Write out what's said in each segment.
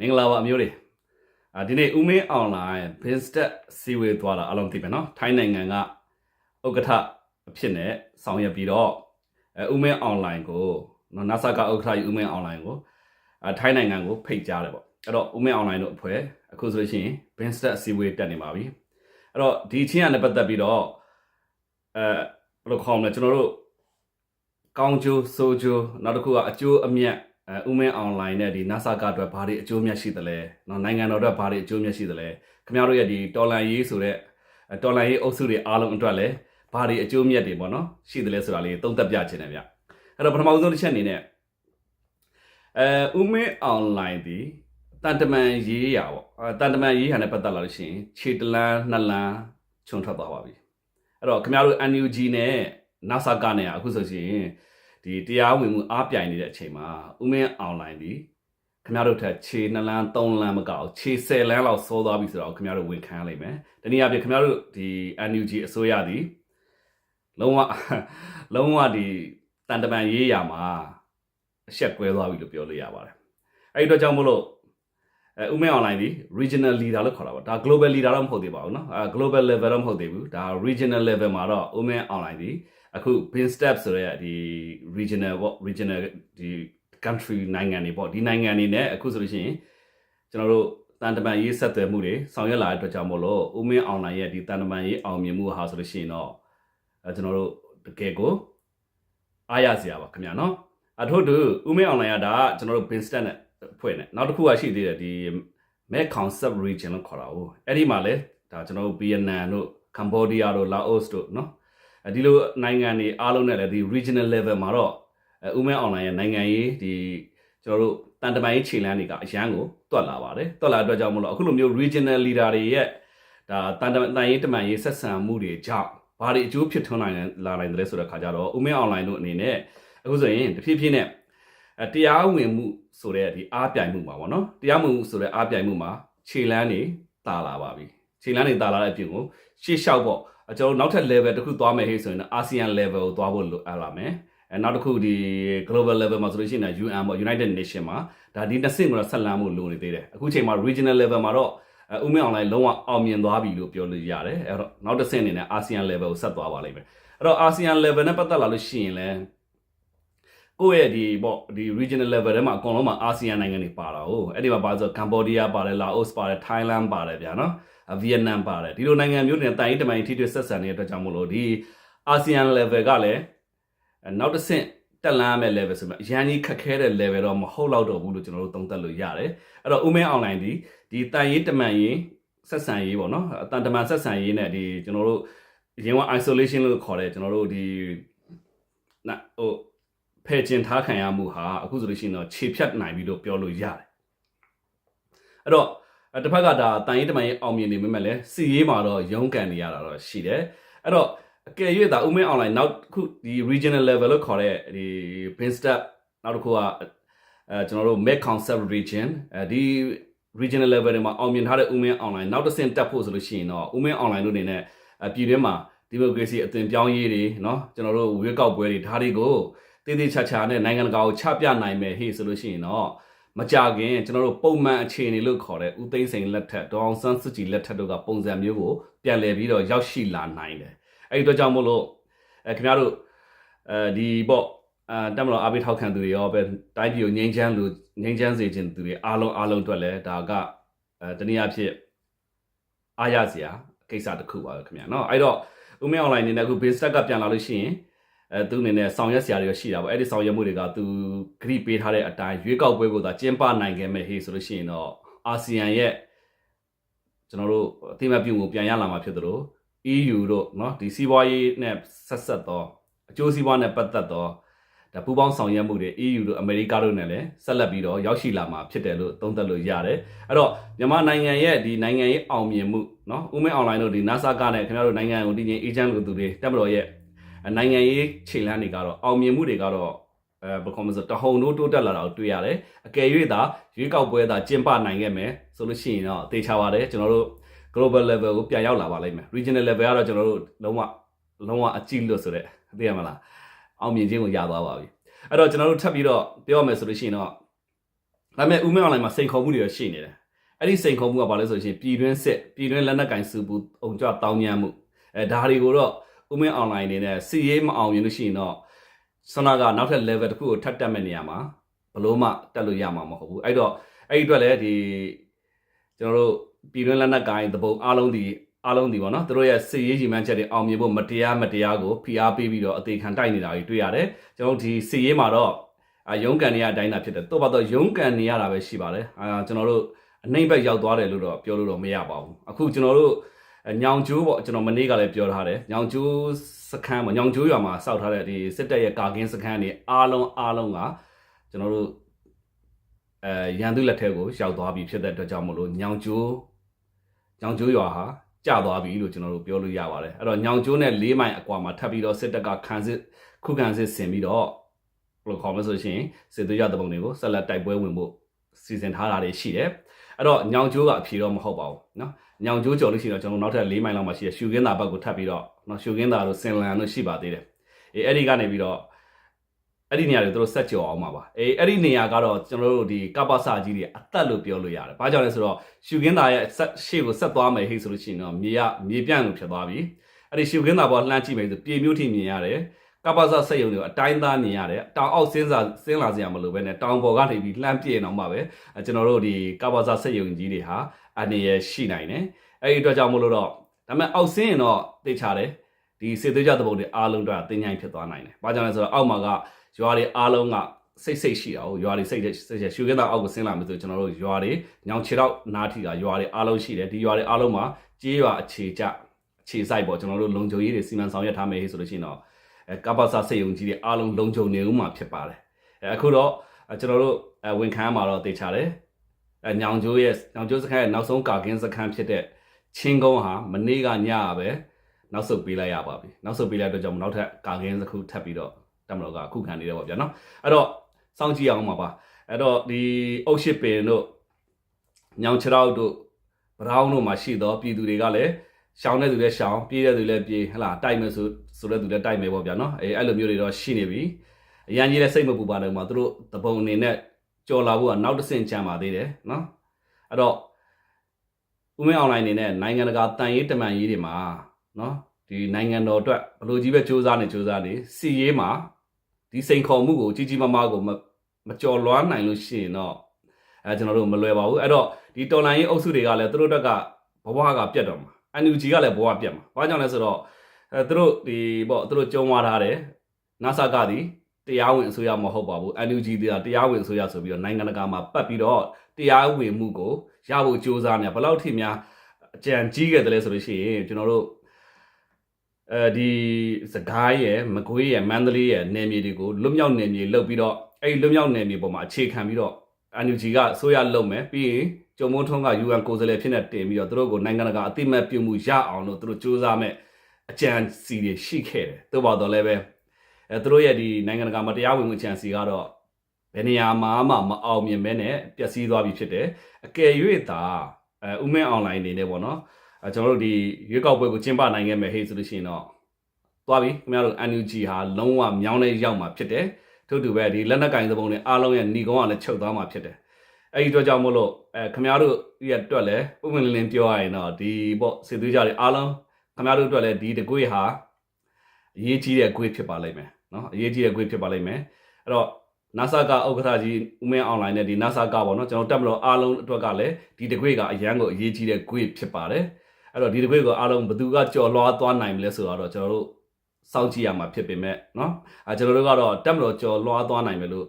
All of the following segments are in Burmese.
မင်္ဂလာပါအမျိုးတွေအာဒီနေ့ဦးမင်းအွန်လိုင်း Binstat စီဝေးသွားတာအလုံးသိပဲเนาะထိုင်းနိုင်ငံကဥက္ကဋ္ဌအဖြစ်နဲ့ဆောင်ရွက်ပြီးတော့အဲဦးမင်းအွန်လိုင်းကိုเนาะ NASA ကဥက္ကဋ္ဌကြီးဦးမင်းအွန်လိုင်းကိုအာထိုင်းနိုင်ငံကိုဖိတ်ကြားတယ်ပေါ့အဲ့တော့ဦးမင်းအွန်လိုင်းတို့အဖွဲ့အခုဆိုလို့ရှိရင် Binstat စီဝေးတက်နေပါပြီအဲ့တော့ဒီချင်းကလည်းပတ်သက်ပြီးတော့အဲဘယ်လိုခေါ်မလဲကျွန်တော်တို့ကောင်းကျိုးဆိုးကျိုးနောက်တစ်ခုကအကျိုးအမြတ် အဲဥမင်းအွန်လိုင်းနဲ့ဒီ NASA ကအတွက်ဘာတွေအကျိုးမြတ်ရှိသလဲเนาะနိုင်ငံတော်အတွက်ဘာတွေအကျိုးမြတ်ရှိသလဲခင်ဗျားတို့ရဲ့ဒီတော်လန်ရေးဆိုတဲ့တော်လန်ရေးအုပ်စုတွေအားလုံးအတွက်လည်းဘာတွေအကျိုးမြတ်တွေပေါ့နော်ရှိသလဲဆိုတာလေးသုံးသပ်ပြချင်တယ်ဗျအဲ့တော့ပထမဆုံးတစ်ချက်အနေနဲ့အဲဥမင်းအွန်လိုင်းဒီတန်တမန်ရေးရပေါ့အဲတန်တမန်ရေးဟာနဲ့ပတ်သက်လာလို့ရှိရင်ခြေတလန်းနှစ်လန်းခြုံထွက်သွားပါပြီအဲ့တော့ခင်ဗျားတို့ NUG နဲ့ NASA ကနဲ့အခုဆိုရှင် ဒီတရားဝင်မှုအားပြိုင်နေတဲ့အချိန်မှာဥမင်းအွန်လိုင်းဒီခင်ဗျားတို့ထက်ခြေ2လန်း3လန်းမကောက်ခြေ10လန်းလောက်စောသွားပြီဆိုတော့ခင်ဗျားတို့ဝန်ခံရလိမ့်မယ်။တနည်းအားဖြင့်ခင်ဗျားတို့ဒီ NUG အစိုးရဒီလုံးဝလုံးဝဒီတန်တမန်ရေးရမှာအဆက်ကွဲသွားပြီလို့ပြောလို့ရပါတယ်။အဲဒီတော့ကြောင့်မို့လို့အဲဥမင်း online ဒီ regional leader လို့ခေါ်တာပါဒါ global leader တော့မဟုတ်သေးပါဘူးเนาะအဲ global level တော့မဟုတ်သေးဘူးဒါ regional level မှာတော့ဥမင်း online ဒီ အခု bin step ဆိုတဲ့ဒီ regional ပေါ့ regional ဒီ country နိုင်ငံတွေပေါ့ဒီနိုင်ငံတွေနဲ့အခုဆိုလို့ရှိရင်ကျွန်တော်တို့တန်တမန်ရေးဆက်သွယ်မှုတွေဆောင်ရွက်လာတဲ့အတွက်ကြောင့်မို့လို့ဦးမင်းအောင်နိုင်ရဲ့ဒီတန်တမန်ရေးအောင်မြင်မှုဟာဆိုလို့ရှိရင်တော့ကျွန်တော်တို့တကယ်ကိုအားရစရာပါခင်ဗျာနော်အထို့တူဦးမင်းအောင်နိုင်ကဒါကျွန်တော်တို့ bin step နဲ့ဖွဲ့နေနောက်တစ်ခုကရှိသေးတယ်ဒီ Met Concept Region လို့ခေါ်တာ哦အဲ့ဒီမှာလဲဒါကျွန်တော်တို့ဗီယက်နမ်တို့ကမ္ဘောဒီးယားတို့လာအိုတို့နော် ဒီလိုနိုင်ငံတွေအားလုံးနဲ့လည်းဒီ regional level မှာတော့အဲဥမဲ online ရဲ့နိုင်ငံရေးဒီကျွန်တော်တို့တန်တမာရေးခြေလှမ်းတွေကအရန်ကိုတွက်လာပါတယ်တွက်လာတဲ့အတွက်ကြောင့်မလို့အခုလိုမျိုး regional leader တွေရဲ့ဒါတန်တမာရေးတမန်ရေးဆက်ဆံမှုတွေကြောင့်ဘာတွေအကျိုးဖြစ်ထွန်းနိုင်လာနိုင်တယ်ဆိုတဲ့ခါကျတော့ဥမဲ online တို့အနေနဲ့အခုဆိုရင်တဖြည်းဖြည်းနဲ့အဲတရားဝင်မှုဆိုတဲ့ဒီအားပြိုင်မှုမှာပေါ့နော်တရားဝင်မှုဆိုတဲ့အားပြိုင်မှုမှာခြေလန်းတွေတာလာပါပြီခြေလန်းတွေတာလာတဲ့အပြင်ကိုရှေ့လျှောက်ပေါ့ ကျွန်တော်နောက်ထပ် level တစ်ခုသွားမယ်ဟေ့ဆိုရင်တော့ ASEAN level ကိုသွားဖို့လိုအပ်လာမယ်အဲနောက်တစ်ခုဒီ global level မှာဆိုလို့ရှိရင် UN ပေါ့ United Nation မှာဒါဒီတစ်ဆင့်ကိုတော့ဆက်လမ်းဖို့လိုနေသေးတယ်အခုချိန်မှာ regional level မှာတော့ဥမင်း online လုံးဝအောင်မြင်သွားပြီလို့ပြောလို့ရတယ်အဲ့တော့နောက်တစ်ဆင့်အနေနဲ့ ASEAN level ကိုဆက်သွားပါလိမ့်မယ်အဲ့တော့ ASEAN level နဲ့ပတ်သက်လာလို့ရှိရင်လည်းကိုယ့်ရဲ့ဒီပေါ့ဒီ regional level ထဲမှာအကုန်လုံးမှာအာဆီယံနိုင်ငံတွေပါတာဟုတ်အဲ့ဒီမှာပါဆိုကမ်ဘောဒီးယားပါတယ်လာအိုပါတယ်ထိုင်းလန်ပါတယ်ဗျာနော် ဗီယက်နမ်ပါတယ်ဒီလိုနိုင်ငံမျိုးတွေနဲ့တိုင်တမိုင်ထိတွေ့ဆက်ဆံနေတဲ့အတွက်ကြောင့်မို့လို့ဒီအာဆီယံ level ကလည်းနောက်တစ်ဆင့်တက်လန်းမဲ့ level ဆိုမှအရန်ကြီးခက်ခဲတဲ့ level တော့မဟုတ်တော့တော့ဘူးလို့ကျွန်တော်တို့သုံးသပ်လို့ရတယ်အဲ့တော့ဥမဲ online ဒီဒီတိုင်ရေးတမန်ရေးဆက်ဆံရေးပေါ့နော်အတန်တမန်ဆက်ဆံရေးနဲ့ဒီကျွန်တော်တို့ရင်ဝ isolation လို့ခေါ်တဲ့ကျွန်တော်တို့ဒီနာဟိုဖယ်ကျင်ထားခံရမှုဟာအခုဆိုလို့ရှိရင်တော့ခြေဖြတ်နိုင်ပြီလို့ပြောလို့ရတယ်အဲ့တော့ တစ်ဖက်ကဒါတန်ရေးတမန်ရေးအောင်မြင်နေမိမဲ့လဲစီရေးမှာတော့ရုန်းကန်နေရတာတော့ရှိတယ်အဲ့တော့အကယ်၍ဒါဥမင်း online နောက်ခုဒီ regional level လို့ခေါ်တဲ့ဒီ bin step နောက်တစ်ခုကအဲကျွန်တော်တို့ make concept region အဲဒီ regional level တွေမှာအောင်မြင်ထားတဲ့ဥမင်း online နောက်တစ်ဆင့်တက်ဖို့ဆိုလို့ရှိရင်တော့ဥမင်း online တို့အနေနဲ့ပြည်တွင်းမှာဒီမိုကရေစီအသွင်ပြောင်းရေးတွေเนาะကျွန်တော်တို့ဝေကောက်ပွဲတွေဒါတွေကိုတည်တည်ချာချာနဲ့နိုင်ငံတကာကိုချပြနိုင်မယ်ဟေ့ဆိုလို့ရှိရင်တော့ မကြခင်ကျွန်တော်တို့ပုံမှန်အခြေအနေလို့ခေါ်တဲ့ဦးသိန်းစိန်လက်ထက်ဒေါအောင်ဆန်းစုကြည်လက်ထက်တို့ကပုံစံမျိုးကိုပြန်လည်ပြီးတော့ရောက်ရှိလာနိုင်တယ်အဲ့ဒီတော့ကြောင့်မို့လို့အဲခင်ဗျားတို့အဲဒီပေါ့အဲတက်မလို့အားပေးထောက်ခံသူတွေရောပဲတိုင်းပြည်ကိုငြိမ်းချမ်းလူငြိမ်းချမ်းစေခြင်းသူတွေအားလုံးအားလုံးအတွက်လည်းဒါကအဲတနည်းအားဖြင့်အားရစရာကိစ္စတစ်ခုပါပဲခင်ဗျာနော်အဲ့တော့ဦးမင်း online နေနဲ့အခု base stack ကပြန်လာလို့ရှိရင် အဲသူအနေနဲ့ဆောင်ရွက်စရာတွေရှိတာပေါ့အဲ့ဒီဆောင်ရွက်မှုတွေကသူဂရိပေးထားတဲ့အတိုင်းရွေးကောက်ပွဲကိုသာကျင်းပနိုင်ခဲ့မဲ့ဟေးဆိုလို့ရှိရင်တော့အာဆီယံရဲ့ကျွန်တော်တို့အသိအမှတ်ပြုမှုပြန်ရလာမှာဖြစ်သလို EU တို့เนาะဒီစီးပွားရေးနဲ့ဆက်ဆက်သောအကျိုးစီးပွားနဲ့ပတ်သက်သောဒါပူးပေါင်းဆောင်ရွက်မှုတွေ EU တို့အမေရိကတို့နဲ့လည်းဆက်လက်ပြီးတော့ရောက်ရှိလာမှာဖြစ်တယ်လို့သုံးသပ်လို့ရတယ်အဲ့တော့မြန်မာနိုင်ငံရဲ့ဒီနိုင်ငံရေးအောင်မြင်မှုเนาะဥမဲ online တို့ဒီ NASA ကနဲ့ခင်ဗျားတို့နိုင်ငံကိုတည်ငြိမ်အေဂျင့်လို့သူတွေတက်မတော်ရဲ့ နိုင်ငံရေးခြေလှမ်းတွေကတော့အောင်မြင်မှုတွေကတော့အဲဘယ်ခေါ်မလဲတဟုန်တို့တိုးတက်လာတာကိုတွေ့ရတယ်အကယ်၍သာရွေးကောက်ပွဲသာကျင်းပနိုင်ခဲ့မယ်ဆိုလို့ရှိရင်တော့တေချာပါတယ်ကျွန်တော်တို့ global level ကိုပြန်ရောက်လာပါလိမ့်မယ် regional level ကတော့ကျွန်တော်တို့လုံးဝလုံးဝအကြည့်လို့ဆိုတဲ့သိရမလားအောင်မြင်ခြင်းကိုရသွားပါပြီအဲ့တော့ကျွန်တော်တို့ထပ်ပြီးတော့ပြောရမယ်ဆိုလို့ရှိရင်တော့ဒါပေမဲ့ဦးမင်းအွန်လိုင်းမှာစိန်ခေါ်မှုတွေရရှိနေတယ်အဲ့ဒီစိန်ခေါ်မှုကဘာလဲဆိုရင်ပြည်တွင်းစစ်ပြည်တွင်းလက်နက်ကင်စုပူအုံကြတောင်းညမ်းမှုအဲဒါတွေကိုတော့ ဦးမင်းအွန်လိုင်းနေနဲ့စီရေးမအောင်ရင်လို့ရှိရင်တော့ဆန္ဒကနောက်ထပ် level တစ်ခုကိုထပ်တက်မဲ့နေရမှာဘလို့မှတက်လို့ရမှာမဟုတ်ဘူးအဲ့တော့အဲ့ဒီအတွက်လည်းဒီကျွန်တော်တို့ပြည်တွင်းလက်နက်ကင်သဘုံအားလုံးဒီအားလုံးဒီပေါ့နော်သူတို့ရဲ့စီရေးကြီးမှန်းချက်တွေအောင်မြင်ဖို့မတရားမတရားကိုဖိအားပေးပြီးတော့အသေးခံတိုက်နေတာတွေတွေ့ရတယ်ကျွန်တော်တို့ဒီစီရေးမှာတော့အာရုံးကန်နေရအတိုင်းတာဖြစ်တယ်တော့ဘာတော့ရုံးကန်နေရတာပဲရှိပါတယ်အာကျွန်တော်တို့အနှိမ့်ဘက်ရောက်သွားတယ်လို့တော့ပြောလို့တော့မရပါဘူးအခုကျွန်တော်တို့ ညောင်ကျိုးပေါ့ကျွန်တော်မနေ့ကလည်းပြောထားတယ်ညောင်ကျိုးစခန်းပေါ့ညောင်ကျိုးရွာမှာစောက်ထားတဲ့ဒီစစ်တပ်ရဲ့ကာကင်းစခန်းတွေအားလုံးအားလုံးကကျွန်တော်တို့အဲရန်သူလက်ထက်ကိုရောက်သွားပြီဖြစ်တဲ့အတွက်ကြောင့်မလို့ညောင်ကျိုးညောင်ကျိုးရွာဟာကျသွားပြီလို့ကျွန်တော်တို့ပြောလို့ရပါတယ်အဲ့တော့ညောင်ကျိုးနဲ့၄မိုင်အကွာမှာထပ်ပြီးတော့စစ်တပ်ကခံစစ်ခုခံစစ်ဆင်ပြီးတော့ဘယ်လိုခေါ်မလဲဆိုရှင်စစ်သွေးရတဲ့ပုံတွေကိုဆက်လက်တိုက်ပွဲဝင်ဖို့စီစဉ်ထားတာတွေရှိတယ်အဲ့တော့ညောင်ကျိုးကအဖြေတော့မဟုတ်ပါဘူးเนาะ ညောင်ကျိုးကျော်လို့ရှိရင်တော့ကျွန်တော်နောက်ထပ်၄မိုင်လောက်မှာရှိတဲ့ရှူကင်းသာဘက်ကိုထပ်ပြီးတော့နော်ရှူကင်းသာတို့စင်လန်တို့ရှိပါသေးတယ်အေးအဲ့ဒီကနေပြီးတော့အဲ့ဒီနေရာတွေသူတို့ဆက်ကြော်အောင်ပါပါအေးအဲ့ဒီနေရာကတော့ကျွန်တော်တို့ဒီကပ္ပစာကြီးတွေအသက်လို့ပြောလို့ရတယ်ဘာကြောင့်လဲဆိုတော့ရှူကင်းသာရဲ့ဆက်ရှေ့ကိုဆက်သွားမယ်ဟိဆိုလို့ရှိရင်တော့မြေရမြေပြန့်လို့ဖြစ်သွားပြီအဲ့ဒီရှူကင်းသာပေါ်လှမ်းကြည့်မယ်ဆိုပြေမျိုးထိမြင်ရတယ်ကပ္ပစာဆက်ယုံတွေအတိုင်းသားမြင်ရတယ်တောင်အောက်စင်းစာစင်းလာစရာမလိုပဲနဲ့တောင်ပေါ်ကနေပြီးလှမ်းပြေအောင်ပါပဲကျွန်တော်တို့ဒီကပ္ပစာဆက်ယုံကြီးတွေဟာ အနေရရှိနိုင်တယ်အဲ့ဒီအတွက်ကြောင့်မလို့တော့ဒါပေမဲ့အောက်ဆင်းရင်တော့သိချတယ်ဒီစေသွေးကြတဲ့ပုံတွေအားလုံးတော့တင်းញိုင်းဖြစ်သွားနိုင်တယ်။ဘာကြောင့်လဲဆိုတော့အောက်မှာကရွာတွေအားလုံးကစိတ်စိတ်ရှိတာကိုရွာတွေစိတ်စိတ်ရှူကင်းတာအောက်ကိုဆင်းလာမယ်ဆိုကျွန်တော်တို့ရွာတွေညောင်ခြေတော့နားထီတာရွာတွေအားလုံးရှိတယ်ဒီရွာတွေအားလုံးမှာကြေးရွာအခြေကျအခြေဆိုင်ပေါ့ကျွန်တော်တို့လုံခြုံရေးတွေစီမံဆောင်ရွက်ထားမယ်ဆိုလို့ရှိရင်တော့အဲကပ္ပစာစေယုံကြီးတွေအားလုံးလုံခြုံနေဦးမှာဖြစ်ပါတယ်အဲအခုတော့ကျွန်တော်တို့ဝန်ခံမှာတော့တေချာတယ် အဲညောင်ကျိုးရဲ့ညောင်ကျိုးစခန်းရဲ့နောက်ဆုံးကာကင်းစခန်းဖြစ်တဲ့ချင်းကုန်းဟာမနေ့ကညရပဲနောက်ဆုတ်ပေးလိုက်ရပါပြီနောက်ဆုတ်ပေးလိုက်တော့ကြောင့်နောက်ထပ်ကာကင်းစခုထပ်ပြီးတော့တမတော်ကအခုခံနေတယ်ပေါ့ဗျာနော်အဲ့တော့စောင့်ကြည့်အောင်ပါပါအဲ့တော့ဒီအုတ်ရှိပင်တို့ညောင်ခြေထောက်တို့ဗရောင်းတို့မှာရှိတော့ပြည်သူတွေကလည်းရှောင်းတဲ့သူလည်းရှောင်းပြေးတဲ့သူလည်းပြေးဟလာတိုက်မယ်ဆိုဆိုတဲ့သူလည်းတိုက်မယ်ပေါ့ဗျာနော်အဲအဲ့လိုမျိုးတွေတော့ရှိနေပြီအရန်ကြီးလည်းစိတ်မပူပါနဲ့မှာသူတို့တပုံအနေနဲ့ ကြော်လာဖို့ကနောက်တစ်ဆင့်ချမ်းပါသေးတယ်နော်အဲ့တော့ဦးမင်းအွန်လိုင်းအနေနဲ့နိုင်ငံတကာတန်ရေးတမန်ရေးတွေမှာနော်ဒီနိုင်ငံတော်အတွက်ဘလို့ကြီးပဲစ조사နေစ조사နေစီရေးမှာဒီစိန်ခေါ်မှုကိုကြီးကြီးမားမားကိုမကြော်လွားနိုင်လို့ရှိရင်တော့အဲကျွန်တော်တို့မလွယ်ပါဘူးအဲ့တော့ဒီတော်လိုင်းရေးအုပ်စုတွေကလည်းသူတို့တက်ကဘဝကပြတ်တော့မှာ NUG ကလည်းဘဝပြတ်မှာဘာကြောင့်လဲဆိုတော့အဲသူတို့ဒီပေါ့သူတို့ကြုံသွားထားတယ် NASA ကဒီ တရားဝင်အစိုးရမဟုတ်ပါဘူး NUG တွေကတရားဝင်အစိုးရဆိုပြီးတော့နိုင်ငံတကာမှာပတ်ပြီးတော့တရားဝင်မှုကိုရဖို့ကြိုးစားနေဘယ်လောက်ထိများအကြံကြီးခဲ့တယ်လဲဆိုလို့ရှိရင်ကျွန်တော်တို့အဲဒီစကိုင်းရယ်မကွေးရယ်မန္တလေးရယ်နယ်မြေတွေကိုလွတ်မြောက်နယ်မြေလုတ်ပြီးတော့အဲ့ဒီလွတ်မြောက်နယ်မြေပေါ်မှာအခြေခံပြီးတော့ NUG ကအစိုးရလုပ်မယ်ပြီးရင်ကျုံမုံထုံးက UN ကိုယ်စားလှယ်ဖြစ်နေတင်ပြီးတော့သူတို့ကိုနိုင်ငံတကာအသိမဲ့ပြုမှုရအောင်လို့သူတို့စူးစမ်းမဲ့အကြံစီတွေရှိခဲ့တယ်သို့ပါတော့လည်းပဲ အဲသူတို့ရဲ့ဒီနိုင်ငံတကာမှာတရားဝင်မှုအကြံစီကတော့ဘယ်နေရာမှာမှမအောင်မြင်မဲနဲ့ပျက်စီးသွားပြီဖြစ်တယ်အကယ်၍သာအဲဥမင်းအွန်လိုင်းနေနေပေါ့နော်အဲကျွန်တော်တို့ဒီရွေးကောက်ပွဲကိုကျင်းပနိုင်ခဲ့မယ်ဟေးဆိုလို့ရှိရင်တော့သွားပြီခင်ဗျားတို့ NUG ဟာလုံးဝမြောင်းနေရောက်မှာဖြစ်တယ်ထို့တူပဲဒီလက်နက်ကင်သဘုံတွေအားလုံးရဲ့ညီကုန်းကလည်းချုပ်သွားမှာဖြစ်တယ်အဲ့ဒီအတွက်ကြောင့်မို့လို့အဲခင်ဗျားတို့ရဲ့အတွက်လည်းပုံမှန်လင်းလင်းပြောရရင်တော့ဒီပေါ့စေသွေးကြတွေအားလုံးခင်ဗျားတို့အတွက်လည်းဒီတကွေးဟာအရေးကြီးတဲ့ကွေးဖြစ်ပါလိမ့်မယ် နော်အရေးကြီးတဲ့ quiz ဖြစ်ပါလိမ့်မယ်အဲ့တော့ NASA ကဥက္ကဋ္ဌကြီးဦးမင်း online နဲ့ဒီ NASA ကပေါ့နော်ကျွန်တော်တက်မလို့အားလုံးအတွက်ကလည်းဒီတကွေ့ကအရန်ကိုအရေးကြီးတဲ့ quiz ဖြစ်ပါတယ်အဲ့တော့ဒီတကွေ့ကိုအားလုံးဘယ်သူကကြော်လွှားသွားနိုင်မလဲဆိုတော့ကျွန်တော်တို့စောင့်ကြည့်ရမှာဖြစ်ပေမဲ့နော်အဲကျွန်တော်တို့ကတော့တက်မလို့ကြော်လွှားသွားနိုင်မယ်လို့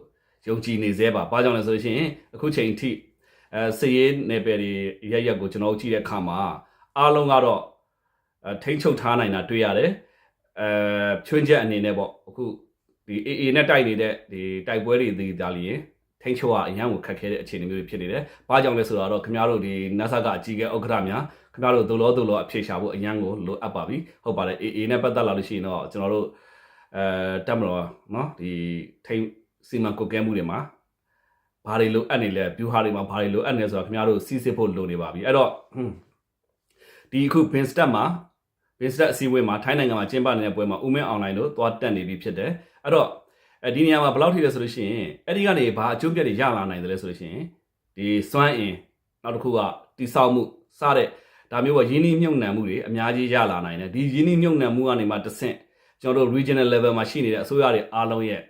ယုံကြည်နေသေးပါဘာကြောင့်လဲဆိုလို့ရှိရင်အခုချိန်အထိအဲစည်ရေးနယ်ပယ်တွေရက်ရက်ကိုကျွန်တော်တို့ကြည့်တဲ့အခါမှာအားလုံးကတော့ထိမ့်ချုပ်ထားနိုင်တာတွေ့ရတယ် အဲချွင်းချက်အနေနဲ့ပေါ့အခုဒီ AA နဲ့တိုက်နေတဲ့ဒီတိုက်ပွဲတွေဒီဒါလျင်ထိန်းချုပ်ကအရန်ကိုခက်ခဲတဲ့အခြေအနေမျိုးတွေဖြစ်နေတယ်။ဘာကြောင့်လဲဆိုတော့ခင်ဗျားတို့ဒီ NASA ကအကြီးကဲဥက္ကဋ္ဌများခင်ဗျားတို့ဒုလောဒုလောအဖြေရှာဖို့အရန်ကိုလိုအပ်ပါပြီ။ဟုတ်ပါတယ် AA နဲ့ပတ်သက်လာလို့ရှိရင်တော့ကျွန်တော်တို့အဲတက်မလို့နော်ဒီထိန်းစီမံကုတ်ကဲမှုတွေမှာဘာတွေလိုအပ်နေလဲဗျူဟာတွေမှာဘာတွေလိုအပ်နေဆိုတော့ခင်ဗျားတို့စီစစ်ဖို့လိုနေပါပြီ။အဲ့တော့ဒီအခု bin step မှာ bin step အစည်းအဝေးမှာထိုင်းနိုင်ငံမှာကျင်းပနေတဲ့ပွဲမှာဦးမင်းအွန်လိုင်းတို့သွားတက်နေပြီဖြစ်တယ်။အဲ့တော့အဲဒီနေရာမှာဘယ်လောက်ထိလဲဆိုလို့ရှိရင်အဲ့ဒီကနေဘာအကျိုးပြတ်တွေရလာနိုင်တယ်လဲဆိုလို့ရှိရင်ဒီစွမ်းအင်နောက်တစ်ခုကတိဆောက်မှုစတဲ့ဒါမျိုးကရင်းနှီးမြှုပ်နှံမှုတွေအများကြီးရလာနိုင်တယ်ဒီရင်းနှီးမြှုပ်နှံမှုကနေမှတစ်ဆင့်ကျွန်တော်တို့ regional level မှာရှိနေတဲ့အစိုးရတွေအားလုံးရဲ့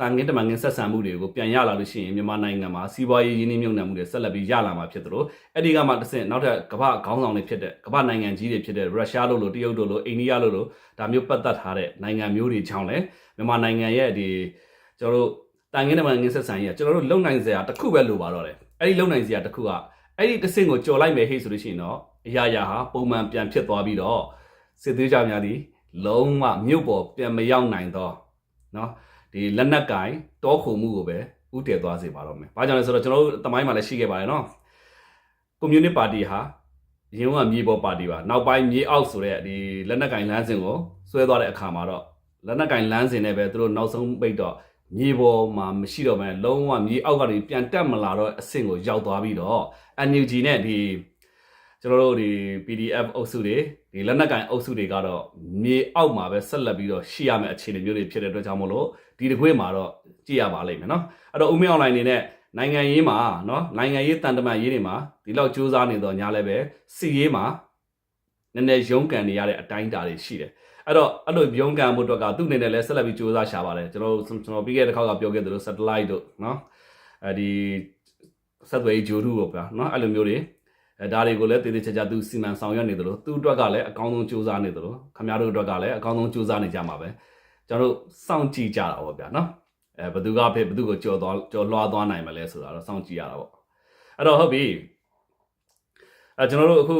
တန်ငင်းတမန်ငင်းဆက်ဆံမှုတွေကိုပြန်ရလာလို့ရှိရင်မြန်မာနိုင်ငံမှာစီးပွားရေးရင်းနှီးမြှုပ်နှံမှုတွေဆက်လက်ပြီးရလာမှာဖြစ်သလိုအဲ့ဒီကမှတစ်ဆင့်နောက်ထပ်ကမ္ဘာခေါင်းဆောင်တွေဖြစ်တဲ့ကမ္ဘာနိုင်ငံကြီးတွေဖြစ်တဲ့ရုရှားလို့လို့တရုတ်တို့လို့အိန္ဒိယလို့လို့ဒါမျိုးပတ်သက်ထားတဲ့နိုင်ငံမျိုးတွေချောင်းလဲမြန်မာနိုင်ငံရဲ့ဒီကျွန်တော်တို့တန်ငင်းတမန်ငင်းဆက်ဆံရေးကကျွန်တော်တို့လုံနိုင်စရာတစ်ခုပဲလိုပါတော့တယ်အဲ့ဒီလုံနိုင်စရာတစ်ခုကအဲ့ဒီတစ်ဆင့်ကိုကြော်လိုက်မယ်ဟေ့ဆိုလို့ရှိရင်တော့အရာရာဟာပုံမှန်ပြန်ဖြစ်သွားပြီးတော့စစ်သေးကြများသည်လုံးဝမြို့ပေါ်ပြန်မရောက်နိုင်တော့နော် ဒီလက်နက်ကင်တောခုံမှုကိုပဲဥတည်သွားစေပါတော့မယ်။ဘာကြောင့်လဲဆိုတော့ကျွန်တော်တို့တမိုင်းမှာလည်းရှိခဲ့ပါတယ်နော်။ကွန်မြူနစ်ပါတီဟာရင်းကမြေပေါ်ပါတီပါနောက်ပိုင်းမြေအောက်ဆိုတဲ့ဒီလက်နက်ကင်လမ်းစဉ်ကိုဆွဲသွားတဲ့အခါမှာတော့လက်နက်ကင်လမ်းစဉ်နဲ့ပဲသူတို့နောက်ဆုံးပိတ်တော့မြေပေါ်မှာမရှိတော့ဘဲလုံးဝမြေအောက်ကနေပြန်တက်မလာတော့အဆင့်ကိုရောက်သွားပြီးတော့ NUG နဲ့ဒီ ကျွန်တော်တို့ဒီ PDF အုပ်စုတွေဒီလက်နက်ကင်အုပ်စုတွေကတော့မြေအောက်မှာပဲဆက်လက်ပြီးတော့ရှိရမယ့်အခြေအနေမျိုးတွေဖြစ်တဲ့အတွက်ကြောင့်မို့လို့ဒီတစ်ခွေးမှာတော့ကြည့်ရပါလိမ့်မယ်နော်အဲ့တော့ဦးမင်းအွန်လိုင်းနေနဲ့နိုင်ငံရေးမှာနော်နိုင်ငံရေးတန်တမန်ရေးတွေမှာဒီလောက်စူးစမ်းနေတော့ညာလည်းပဲစီရေးမှာနည်းနည်းရုန်းကန်နေရတဲ့အတိုင်းအတာတွေရှိတယ်အဲ့တော့အဲ့လိုရုန်းကန်မှုအတွက်ကသူ့အနေနဲ့လည်းဆက်လက်ပြီးစူးစမ်းရှာပါတယ်ကျွန်တော်တို့ကျွန်တော်ပြီးခဲ့တဲ့ခေါက်ကပြောခဲ့သလို satellite တို့နော်အဲဒီဆက်သွယ်ရေးဂျိုထုပေါ့ဗျာနော်အဲ့လိုမျိုးတွေ အဲဒါတွေကိုလည်းတည်တည်ချာချာသူစီမံဆောင်ရွက်နေတယ်လို့သူ့အတွက်ကလည်းအကောင်းဆုံးစူးစမ်းနေတယ်လို့ခင်ဗျားတို့အတွက်ကလည်းအကောင်းဆုံးစူးစမ်းနေကြမှာပဲကျွန်တော်တို့စောင့်ကြည့်ကြတာပေါ့ဗျာနော်အဲဘသူကဖေဘသူကိုကြော်သွားကြော်လွှားသွားနိုင်မလဲဆိုတာတော့စောင့်ကြည့်ရတာပေါ့အဲ့တော့ဟုတ်ပြီအဲကျွန်တော်တို့အခု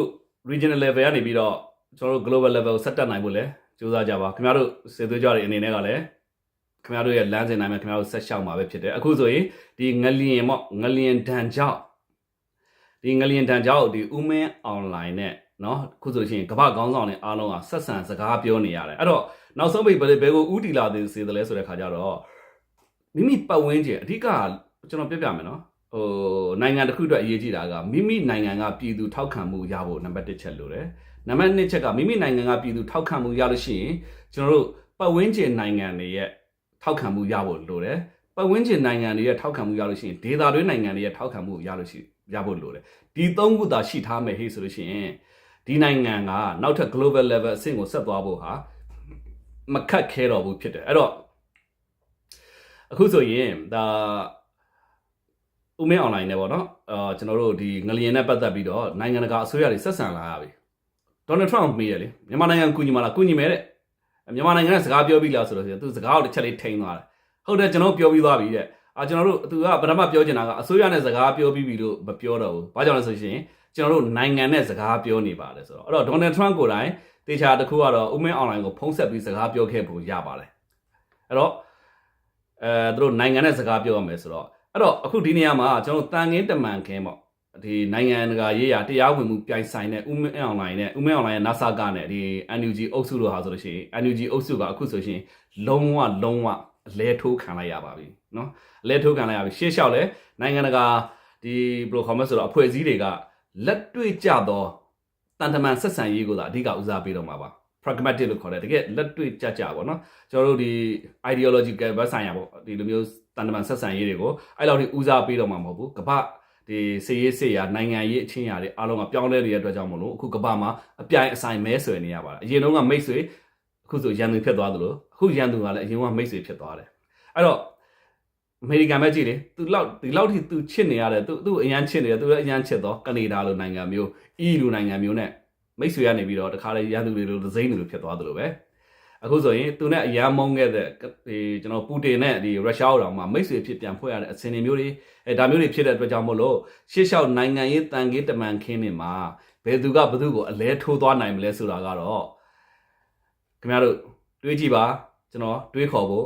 regional level ကနေပြီးတော့ကျွန်တော်တို့ global level ကိုဆက်တက်နိုင်ဖို့လဲစူးစမ်းကြပါခင်ဗျားတို့စေသွေးကြတွေအနေနဲ့ကလည်းခင်ဗျားတို့ရဲ့လမ်းစဉ်တိုင်းမှာခင်ဗျားတို့ဆက်ရှောက်မှာပဲဖြစ်တယ်အခုဆိုရင်ဒီငလျင်ပေါ့ငလျင်ဒဏ်ကြောင့် ဒီငလျင်တန်ကြောက်ဒီဥမင်းအွန်လိုင်းနဲ့နော်ခုဆိုရှင်ကမ္ဘာကောင်းဆောင်နဲ့အားလုံးကဆက်ဆံစကားပြောနေရတယ်အဲ့တော့နောက်ဆုံးပိတ်ဘယ်ဘယ်ကိုဥတီလာသေးစေတယ်လဲဆိုတဲ့ခါကျတော့မိမိပတ်ဝန်းကျင်အဓိကကျွန်တော်ပြပြမယ်နော်ဟိုနိုင်ငံတစ်ခုအတွက်အရေးကြီးတာကမိမိနိုင်ငံကပြည်သူထောက်ခံမှုရဖို့နံပါတ်1ချက်လိုတယ်နံပါတ်2ချက်ကမိမိနိုင်ငံကပြည်သူထောက်ခံမှုရလို့ရှိရင်ကျွန်တော်တို့ပတ်ဝန်းကျင်နိုင်ငံတွေရဲ့ထောက်ခံမှုရဖို့လိုတယ် ပတ်ဝန်းကျင်နိုင်ငံတွေရဲ့ထောက်ခံမှုရလို့ရှိရင်ဒေသတွင်းနိုင်ငံတွေရဲ့ထောက်ခံမှုရလို့ရှိရဖို့လိုတယ်ဒီသုံးခုသာရှိထားမယ်ဟေ့ဆိုလို့ရှိရင်ဒီနိုင်ငံကနောက်ထပ် global level အဆင့်ကိုဆက်သွားဖို့ဟာမခက်ခဲတော့ဘူးဖြစ်တယ်အဲ့တော့အခုဆိုရင်ဒါဥမင်း online နဲ့ပေါ့နော်အာကျွန်တော်တို့ဒီငလျင်နဲ့ပတ်သက်ပြီးတော့နိုင်ငံတကာအစိုးရတွေဆက်ဆံလာရပြီဒေါ်နယ်ထရန့်မေးတယ်လေမြန်မာနိုင်ငံကူညီမလားကူညီမယ်တဲ့မြန်မာနိုင်ငံနဲ့စကားပြောပြီးလားဆိုတော့သူစကားကိုတစ်ချက်လေးထိန်သွားတယ် ဟုတ်တယ်ကျွန်တော်ပြောပြီးသွားပြီတဲ့အာကျွန်တော်တို့သူကပထမပြောချင်တာကအစိုးရနဲ့စကားပြောပြီးပြီလို့မပြောတော့ဘူးဘာကြောင့်လဲဆိုရှင်ကျွန်တော်တို့နိုင်ငံနဲ့စကားပြောနေပါတယ်ဆိုတော့အဲ့တော့ဒေါ်နယ်ထရန့်ကိုယ်တိုင်တေချာတစ်ခုကတော့ဥမင်း online ကိုဖုံးဆက်ပြီးစကားပြောခဲ့ဖို့ရပါတယ်အဲ့တော့အဲသူတို့နိုင်ငံနဲ့စကားပြောရမယ်ဆိုတော့အဲ့တော့အခုဒီနေရာမှာကျွန်တော်တန်ငင်းတမန်ခင်းပေါ့ဒီနိုင်ငံတကာရေးရာတရားဝင်မှုပြိုင်ဆိုင်တဲ့ဥမင်း online နဲ့ဥမင်း online ရဲ့ NASA ကနဲ့ဒီ NUG အုပ်စုတို့ဟာဆိုလို့ရှိရင် NUG အုပ်စုကအခုဆိုရှင်လုံးဝလုံးဝ အလဲထိုးခံလိုက်ရပါပြီเนาะအလဲထိုးခံလိုက်ရပြီရှေ့လျှောက်လဲနိုင်ငံတကာဒီဘယ်လိုခေါ်မလဲဆိုတော့အဖွဲ့အစည်းတွေကလက်တွေ့ကြသောတန်တမန်ဆက်ဆံရေးကိုသာအဓိကဦးစားပေးတော့မှာပါ pragmatic လို့ခေါ်တယ်တကယ်လက်တွေ့ကြကြပေါ့နော်ကျွန်တော်တို့ဒီ ideological ဘက်ဆိုင်ရာပေါ့ဒီလိုမျိုးတန်တမန်ဆက်ဆံရေးတွေကိုအဲ့လောက်ထိဦးစားပေးတော့မှာမဟုတ်ဘူးကမ္ဘာဒီစေရေးစေရာနိုင်ငံရေးအချင်းရာတွေအားလုံးကပြောင်းလဲနေတဲ့အတွက်ကြောင့်မလို့အခုကမ္ဘာမှာအပြိုင်အဆိုင်မဲဆွယ်နေရပါတယ်အရင်တုန်းကမိတ်ဆွေ အခုဆိုရန်သူဖြစ်သွားသလိုအခုရန်သူကလည်းအရင်ကမိတ်ဆွေဖြစ်သွားတယ်အဲ့တော့အမေရိကန်ပဲကြည့်လေသူလောက်ဒီလောက်ထိသူချစ်နေရတယ်သူသူအရန်ချစ်နေတယ်သူလည်းအရန်ချစ်တော့ကနေဒါလိုနိုင်ငံမျိုးအီးလိုနိုင်ငံမျိုးနဲ့မိတ်ဆွေကနေပြီးတော့တခါလေရန်သူတွေလိုဒဇိန်းတွေလိုဖြစ်သွားသလိုပဲအခုဆိုရင်သူနဲ့အရန်မုန်းခဲ့တဲ့ဒီကျွန်တော်ပူတင်နဲ့ဒီရုရှားတော်မှာမိတ်ဆွေဖြစ်ပြန်ဖွဲ့ရတဲ့အစင်တွေမျိုးတွေအဲဒါမျိုးတွေဖြစ်တဲ့အတွက်ကြောင့်မို့လို့ရှေ့လျှောက်နိုင်ငံရေးတန်ကြီးတမန်ခင်းနေမှာဘယ်သူကဘသူကိုအလဲထိုးသွားနိုင်မလဲဆိုတာကတော့ ခင်ဗျားတို့တွေးကြည့်ပါကျွန်တော်တွေးခေါ်ဖို့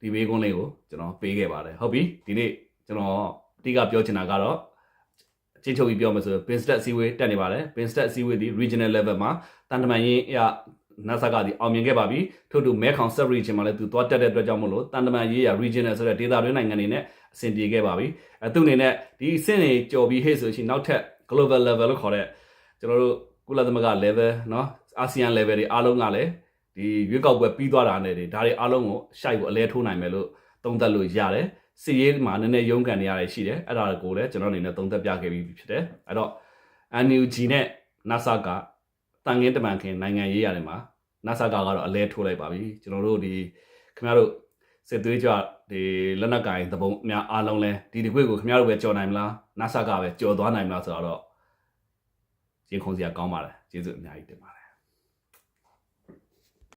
ဒီဘေးကွန်းလေးကိုကျွန်တော်ပေးခဲ့ပါတယ်ဟုတ်ပြီဒီနေ့ကျွန်တော်အတိကပြောချင်တာကတော့အချင်းချုပ်ပြီးပြောမယ်ဆိုရင် bin stat စီဝေးတက်နေပါတယ် bin stat စီဝေးဒီ regional level မှာတန်တမန်ရင်အ NASA ကဒီအောင်မြင်ခဲ့ပါပြီထို့တူမဲခေါင် sub region မှာလည်းသူသွားတက်တဲ့အတွက်ကြောင့်မို့လို့တန်တမန်ရေးရ regional ဆိုတဲ့ဒေသတွင်းနိုင်ငံတွေနဲ့အဆင်ပြေခဲ့ပါပြီအဲသူအနေနဲ့ဒီအဆင့်တွေကြော်ပြီးဟဲ့ဆိုရှင်နောက်ထပ် global level လို့ခေါ်တဲ့ကျွန်တော်တို့ကုလသမဂ္ဂ level เนาะ ASEAN level တွေအားလုံးကလည်း ဒီရွေးကောက်ပွဲပြီးသွားတာနဲ့တွေဒါတွေအားလုံးကိုရှိုက်ဖို့အလဲထိုးနိုင်မယ်လို့သုံးသပ်လို့ရတယ်စီရေးမှာနည်းနည်းရုန်းကန်နေရတယ်ရှိတယ်အဲ့ဒါကိုလည်းကျွန်တော်အနေနဲ့သုံးသပ်ပြခဲ့ပြီးဖြစ်တယ်အဲ့တော့ NUG နဲ့ NASA ကတန်ငင်းတမန်ခင်နိုင်ငံရေးရတယ်မှာ NASA ကကတော့အလဲထိုးလိုက်ပါပြီကျွန်တော်တို့ဒီခင်ဗျားတို့စစ်သွေးကြွဒီလက်နက်ကင်သဘုံအများအားလုံးလဲဒီဒီခွေကိုခင်ဗျားတို့ပဲကြော်နိုင်မလား NASA ကပဲကြော်သွားနိုင်မလားဆိုတော့ရင်ခုန်စရာကောင်းပါတယ်ကျေးဇူးအများကြီးတင်ပါတယ်